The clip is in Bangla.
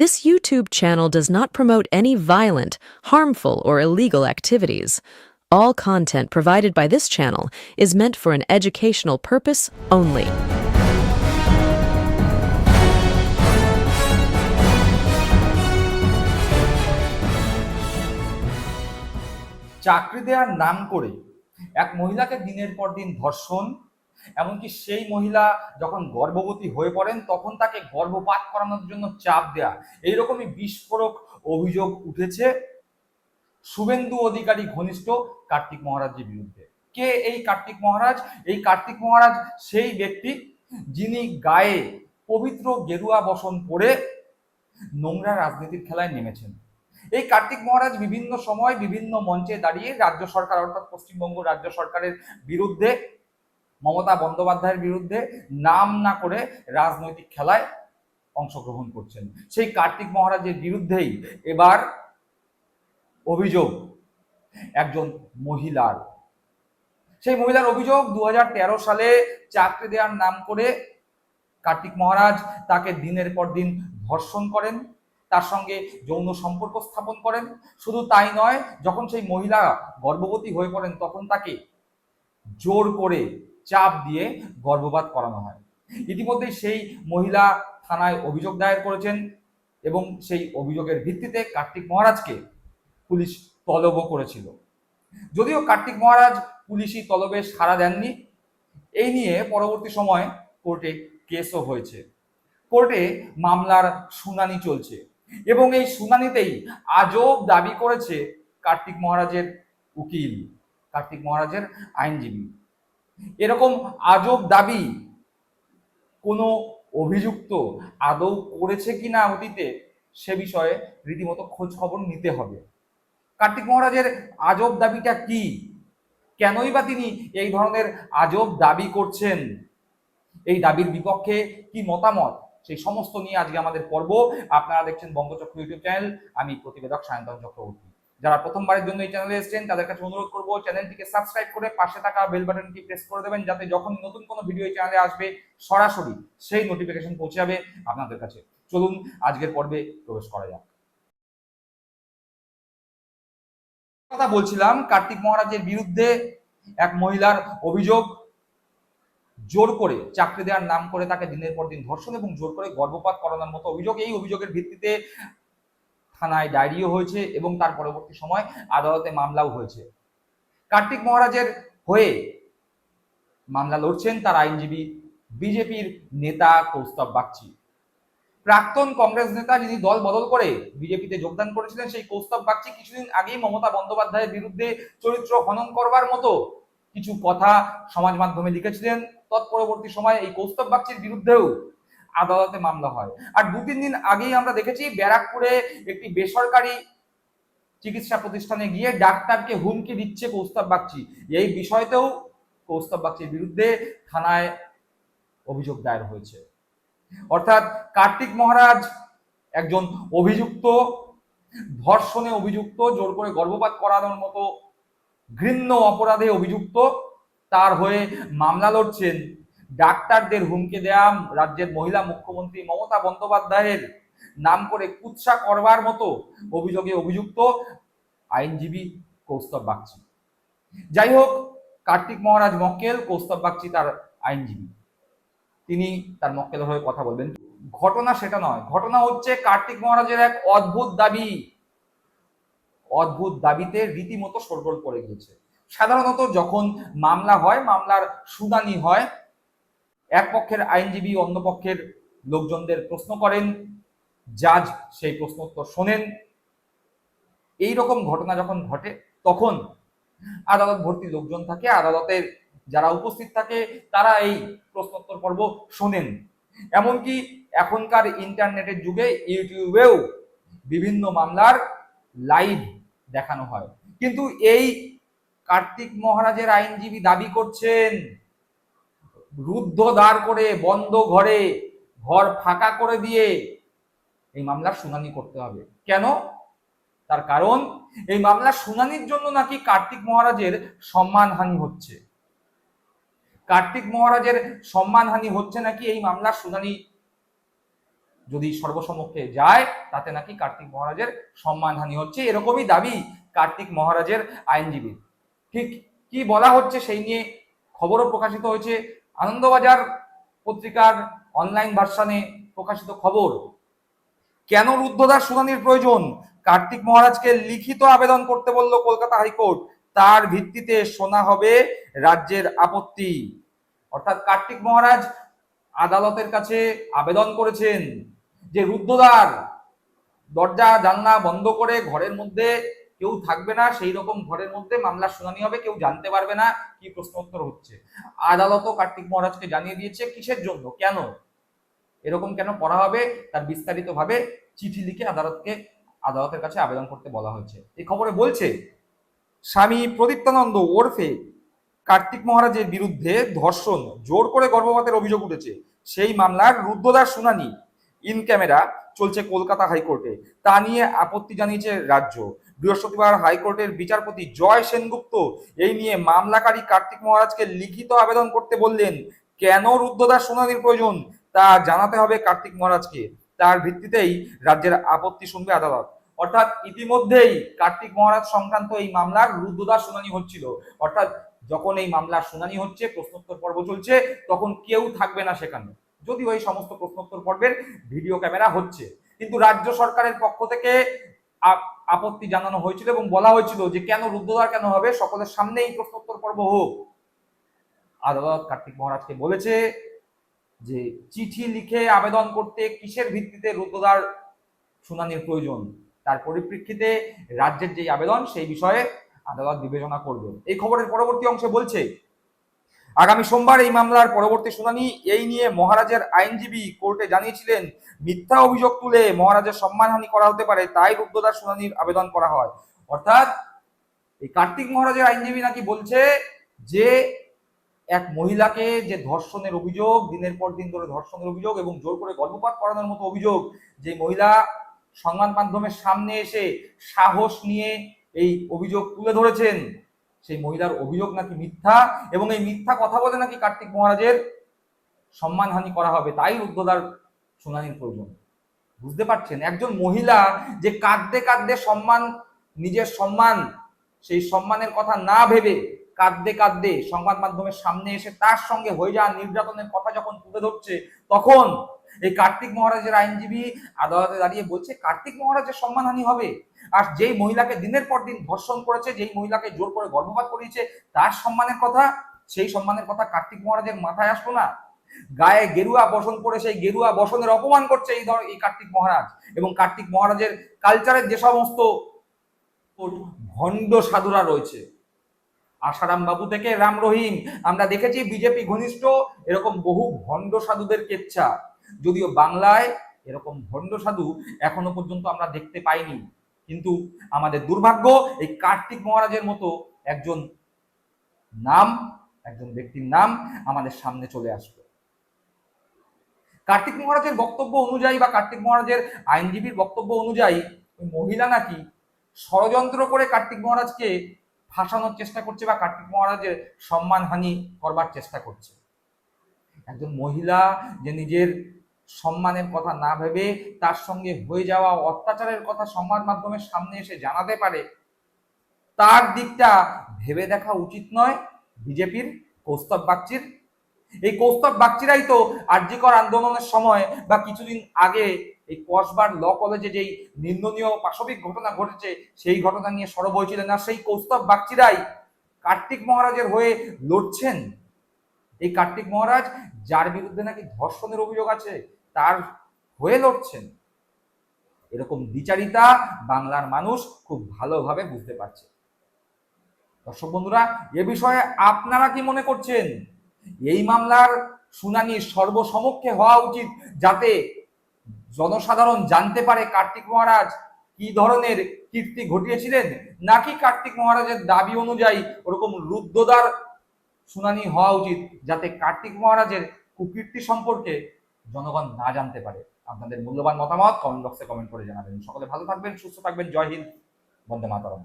This YouTube channel does not promote any violent, harmful, or illegal activities. All content provided by this channel is meant for an educational purpose only. চাকরি দেওয়ার নাম করে এক মহিলাকে দিনের পর দিন ধর্ষণ এমনকি সেই মহিলা যখন গর্ভবতী হয়ে পড়েন, তখন তাকে গর্ভপাত করানোর জন্য চাপ দেয়া। এইরকমই বিস্ফোরক অভিযোগ উঠেছে শুভেন্দু অধিকারী ঘনিষ্ঠ কার্তিক মহারাজের বিরুদ্ধে। কে এই কার্তিক মহারাজ? এই কার্তিক মহারাজ সেই ব্যক্তি যিনি গায়ে পবিত্র গেরুয়া বসন পরে নোংরা রাজনীতির খেলায় নেমেছেন। এই কার্তিক মহারাজ বিভিন্ন সময় বিভিন্ন মঞ্চে দাঁড়িয়ে রাজ্য সরকার, অর্থাৎ পশ্চিমবঙ্গ রাজ্য সরকারের বিরুদ্ধে মমতা বন্দ্যোপাধ্যায়ের বিরুদ্ধে নাম না করে রাজনৈতিক খেলায় অংশগ্রহণ করছেন। সেই কার্তিক মহারাজের বিরুদ্ধেই এবার অভিযোগ একজন মহিলার। সেই মহিলার অভিযোগ দু হাজার তেরো সালে চাকরি দেওয়ার নাম করে কার্তিক মহারাজ তাকে দিনের পর দিন ধর্ষণ করেন, তার সঙ্গে যৌন সম্পর্ক স্থাপন করেন। শুধু তাই নয়, যখন সেই মহিলা গর্ভবতী হয়ে পড়েন তখন তাকে জোর করে চাপ দিয়ে গর্ভপাত করানো হয়। ইতিমধ্যেই সেই মহিলা থানায় অভিযোগ দায়ের করেছেন এবং সেই অভিযোগের ভিত্তিতে কার্তিক মহারাজকে পুলিশ তলবও করেছিল। যদিও কার্তিক মহারাজ পুলিশি তলবে সাড়া দেননি, এই নিয়ে পরবর্তী সময় কোর্টে কেসও হয়েছে। কোর্টে মামলার শুনানি চলছে এবং এই শুনানিতেই আজব দাবি করেছে কার্তিক মহারাজের উকিল, কার্তিক মহারাজের আইনজীবী। এরকম আজব দাবি কোনো অভিযুক্ত আদৌ করেছে কিনা অতীতে, সে বিষয়ে রীতিমতো খোঁজ খবর নিতে হবে। কার্তিক মহারাজের আজব দাবিটা কি? কেনই বা তিনি এই ধরনের আজব দাবি করছেন? এই দাবির বিপক্ষে কি মতামত? সেই সমস্ত নিয়ে আজকে আমাদের পর্ব। আপনারা দেখছেন বঙ্গচক্র ইউটিউব চ্যানেল। আমি প্রতিবেদক সায়ন্তন চক্রবর্তী। যারা প্রথমবারের জন্য এই চ্যানেলে এসেছেন, তাদের কাছে অনুরোধ করব চ্যানেলটিকে সাবস্ক্রাইব করে পাশে থাকা বেল বাটনটি প্রেস করে দেবেন, যাতে যখন নতুন কোনো ভিডিও এই চ্যানেলে আসবে, সরাসরি সেই নোটিফিকেশন পৌঁছে যাবে আপনাদের কাছে। চলুন, আজকের পর্বে প্রবেশ করা যাক। কথা বলছিলাম, কার্তিক মহারাজের বিরুদ্ধে এক মহিলার অভিযোগ, জোর করে চাকরি দেওয়ার নাম করে তাকে দিনের পর দিন ধর্ষণ এবং জোর করে গর্ভপাত করানোর মতো অভিযোগ। এই অভিযোগের ভিত্তিতে থানায় ডায়েরিও হয়েছে এবং তার পরবর্তী সময় আদালতে মামলাও হয়েছে। কার্তিক মহারাজের হয়ে মামলা লড়ছেন তার আইনজীবী বিজেপির নেতা কৌস্তব বাগচি। প্রাক্তন কংগ্রেস নেতা যিনি দল বদল করে বিজেপিতে যোগদান করেছিলেন, সেই কৌস্তব বাগচি কিছুদিন আগেই মমতা বন্দ্যোপাধ্যায়ের বিরুদ্ধে চরিত্র হনন করবার মতো কিছু কথা সমাজ মাধ্যমে লিখেছিলেন। তৎপরবর্তী সময় এই কৌস্তব বাগচির বিরুদ্ধেও আদালতে মামলা হয়। আর দু, তিন দিন আগেই আমরা দেখেছি ব্যারাকপুরে একটি বেসরকারি চিকিৎসা প্রতিষ্ঠানে গিয়ে ডাক্তারকে হুমকি দিচ্ছে কৌস্তব বাগচি। এই বিষয়তেও কৌস্তব বাগচির বিরুদ্ধে থানায় অভিযোগ দায়ের হয়েছে। অর্থাৎ কার্তিক মহারাজ একজন অভিযুক্ত, ধর্ষণে অভিযুক্ত, জোর করে গর্ভপাত করানোর মতো ঘৃণ্য অপরাধে অভিযুক্ত, তার হয়ে মামলা লড়ছেন ডাক্তারদের হুমকি দেয়া রাজ্যের মহিলা মুখ্যমন্ত্রী মমতা বন্দ্যোপাধ্যায়ের নাম করে কুৎসা করবার মতো অভিযোগে অভিযুক্ত আইনজীবী কৌস্তব বাগচি। যাই হোক, কার্তিক মহারাজ মক্কেল, কৌস্তব বাগচি তার আইনজীবী। তিনি তার মক্কেলের হয়ে কথা বলবেন। ঘটনা সেটা নয়, ঘটনা হচ্ছে কার্তিক মহারাজের এক অদ্ভুত দাবি। অদ্ভুত দাবিতে রীতিমতো সরগোল পড়ে গিয়েছে। সাধারণত যখন মামলা হয়, মামলার শুনানি হয় এক পক্ষের আইনজীবী অন্য পক্ষের লোকজনদের প্রশ্ন করেন, জাজ সেই প্রশ্ন উত্তর শোনেন। এই রকম ঘটনা যখন ঘটে, তখন আদালত ভর্তি লোকজন থাকে, আদালতের যারা উপস্থিত থাকে, তারা এই প্রশ্নোত্তর পর্ব শোনেন। এমনকি এখনকার ইন্টারনেটের যুগে ইউটিউবেও বিভিন্ন মামলার লাইভ দেখানো হয়। কিন্তু এই কার্তিক মহারাজের আইনজীবী দাবি করছেন রুদ্ধ দাঁড় করে বন্ধ ঘরে ঘর ফাঁকা করে দিয়ে এই মামলার শুনানি করতে হবে। কেন? তার কারণ, এই মামলার শুনানির জন্য নাকি কার্তিক মহারাজের সম্মানহানি হচ্ছে। কার্তিক মহারাজের সম্মানহানি হচ্ছে নাকি এই মামলার শুনানি যদি সর্বসমক্ষে যায়, তাতে নাকি কার্তিক মহারাজের সম্মানহানি হচ্ছে। এরকমই দাবি কার্তিক মহারাজের আইনজীবী। ঠিক কি বলা হচ্ছে সেই নিয়ে খবরও প্রকাশিত হয়েছে। আনন্দবাজার পত্রিকার অনলাইন ভার্সানে প্রকাশিত খবর। কেন রুদ্ধদার শুনানির প্রয়োজন? কার্তিক মহারাজকে লিখিত আবেদন করতে বলল কলকাতা হাইকোর্ট। তার ভিত্তিতে শোনা হবে রাজ্যের আপত্তি। অর্থাৎ কার্তিক মহারাজ আদালতের কাছে আবেদন করেছেন যে রুদ্ধদ্বার দরজা জানলা বন্ধ করে ঘরের মধ্যে কেউ থাকবে না, সেই রকম ঘরের মধ্যে মামলার শুনানি হবে, কেউ জানতে পারবে না কি প্রশ্ন উত্তর হচ্ছে আদালতও কার্তিক মহারাজকে জানিয়ে দিয়েছে কিসের জন্য, কেন? এরকম কেন করা হবে? তার বিস্তারিত ভাবে চিঠি লিখে আদালতকে, আদালতের কাছে আবেদন করতে বলা হয়েছে। এই খবরে বলছে, স্বামী প্রদীপ্তানন্দ ওরফে কার্তিক মহারাজের বিরুদ্ধে ধর্ষণ, জোর করে গর্ভপাতের অভিযোগ উঠেছে। সেই মামলার রুদ্ধদার শুনানি, ইন ক্যামেরা চলছে কলকাতা হাইকোর্টে। তা নিয়ে আপত্তি জানিয়েছে রাজ্য। বৃহস্পতিবার হাইকোর্টের বিচারপতি জয় সেনগুপ্ত এই নিয়ে মামলাকারী কার্তিক মহারাজকে লিখিত আবেদন করতে বললেন, কেন রুদ্ধদার শুনানির প্রয়োজন? তা জানাতে হবে কার্তিক মহারাজকে। তার ভিত্তিতেই রাজ্যের আপত্তি শুনবে আদালত। অর্থাৎ ইতিমধ্যেই কার্তিক মহারাজ সংক্রান্ত এই মামলার রুদ্ধদার শুনানি হচ্ছিল। অর্থাৎ যখন এই মামলার শুনানি হচ্ছে, প্রশ্নোত্তর পর্ব চলছে, তখন কেউ থাকবে না সেখানে। যদিও এই সমস্ত প্রশ্নোত্তর পর্বের ভিডিও ক্যামেরা হচ্ছে। কিন্তু রাজ্য সরকারের পক্ষ থেকে আপত্তি জানানো হয়েছিল এবং বলা হয়েছিল যে কেন রুদ্ধদ্বার কেন হবে? সকলের সামনেই প্রশ্নোত্তর পর্ব হোক। আদালত কার্তিক মহারাজকে বলেছে যে চিঠি লিখে আবেদন করতে কিসের ভিত্তিতে রুদ্ধদ্বার শুনানির প্রয়োজন? তার পরিপ্রেক্ষিতে রাজ্যের যে আবেদন, সেই বিষয়ে আদালত বিবেচনা করবে। এই খবরের পরবর্তী অংশে বলছে আগামী সোমবার এই মামলার পরবর্তী শুনানি, এই নিয়ে মহারাজের আইনজীবী কোর্টে জানিয়েছিলেন, মিথ্যা অভিযোগ তুলে মহারাজের সম্মানহানি করা হতে পারে, তাই রুদ্ধদার শুনানির আবেদন করা হয়। অর্থাৎ, এই কার্তিক মহারাজের আইনজীবী নাকি বলছে যে, এক মহিলাকে যে ধর্ষণের অভিযোগ, দিনের পর দিন ধরে ধর্ষণের অভিযোগ এবং জোর করে গর্ভপাত করানোর মতো অভিযোগ, যে মহিলা সংবাদ মাধ্যমের সামনে এসে সাহস নিয়ে এই অভিযোগ তুলে ধরেছেন সেই মহিলার অভিযোগ নাকি মিথ্যা এবং এই মিথ্যা কথা বলে নাকি কার্তিক মহারাজের সম্মানহানি করা হবে? তাই রুদ্ধদার শুনানির প্রয়োজন। বুঝতে পারছেন? একজন মহিলা যে কাঁদতে কাঁদতে সম্মান, নিজের সম্মান, সেই সম্মানের কথা না ভেবে কাঁদতে কাঁদতে সংবাদ মাধ্যমের সামনে এসে তার সঙ্গে হয়ে যাওয়া নির্যাতনের কথা যখন তুলে ধরছে, তখন এই কার্তিক মহারাজের আইনজীবী আদালতে দাঁড়িয়ে বলছে, কার্তিক মহারাজের সম্মানহানি হবে। আর যেই মহিলাকে দিনের পর দিন ধর্ষণ করেছে, যেই মহিলাকে জোর করে গর্ভপাত করিয়েছে, তার সম্মানের কথা, সেই সম্মানের কথা কার্তিক মহারাজের মাথায় আসলো না। গায়ে গেরুয়া বসন করে সেই গেরুয়া বসনের অপমান করছে এই ধর, এই কার্তিক মহারাজ। এবং কার্তিক মহারাজের কালচারের যে সমস্ত ভণ্ড সাধুরা রয়েছে। আশারাম বাবু থেকে রাম রহিম, আমরা দেখেছি বিজেপি ঘনিষ্ঠ, এরকম বহু ভণ্ড সাধুদের কেচ্ছা। যদিও বাংলায় এরকম ভণ্ড সাধু এখনও পর্যন্ত আমরা দেখতে পাইনি। কিন্তু আমাদের দুর্ভাগ্য, এই কার্তিক মহারাজের মতো একজন নাম, একজন ব্যক্তির নাম আমাদের সামনে চলে আসবে কার্তিক মহারাজের বক্তব্য অনুযায়ী বা কার্তিক মহারাজের আইনজীবীর বক্তব্য অনুযায়ী ওই মহিলা নাকি ষড়যন্ত্র করে কার্তিক মহারাজকে ফাঁসানোর চেষ্টা করছে বা কার্তিক মহারাজের সম্মানহানি করবার চেষ্টা করছে। একজন মহিলা যে নিজের সম্মানের কথা না ভেবে তার সঙ্গে হয়ে যাওয়া অত্যাচারের কথা সংবাদ মাধ্যমের সামনে এসে জানাতে পারে। তার দিকটা ভেবে দেখা উচিত নয় বিজেপির কৌস্তব বাগচির। এই কৌস্তব বাগচিরাই তো আর্যিকর আন্দোলনের সময় বা কিছুদিন আগে এই কসবার ল কলেজে যেই নিন্দনীয় পাশবিক ঘটনা ঘটেছে, সেই ঘটনা নিয়ে সরব হয়েছিলেন না সেই কৌস্তব বাগচিরাই কার্তিক মহারাজের হয়ে লড়ছেন। এই কার্তিক মহারাজ, যার বিরুদ্ধে নাকি ধর্ষণের অভিযোগ আছে তার হয়ে লড়ছেন। এরকম বিচারিতা বাংলার মানুষ খুব ভালোভাবে বুঝতে পারছে। দর্শক বন্ধুরা, এ বিষয়ে আপনারা কি মনে করছেন? এই মামলার শুনানি সর্বসমক্ষে হওয়া উচিত যাতে জনসাধারণ জানতে পারে কার্তিক মহারাজ কি ধরনের কীর্তি ঘটিয়েছিলেন, নাকি কার্তিক মহারাজের দাবি অনুযায়ী ওরকম রুদ্ধদ্বার শুনানি হওয়া উচিত যাতে কার্তিক মহারাজের কুকীর্তি সম্পর্কে জনগণ না জানতে পারে। আপনাদের মূল্যবান মতামত কমেন্ট বক্সে কমেন্ট করে জানাবেন। সকলে ভালো থাকবেন, সুস্থ থাকবেন। জয় হিন্দ, বন্দে মাতরম।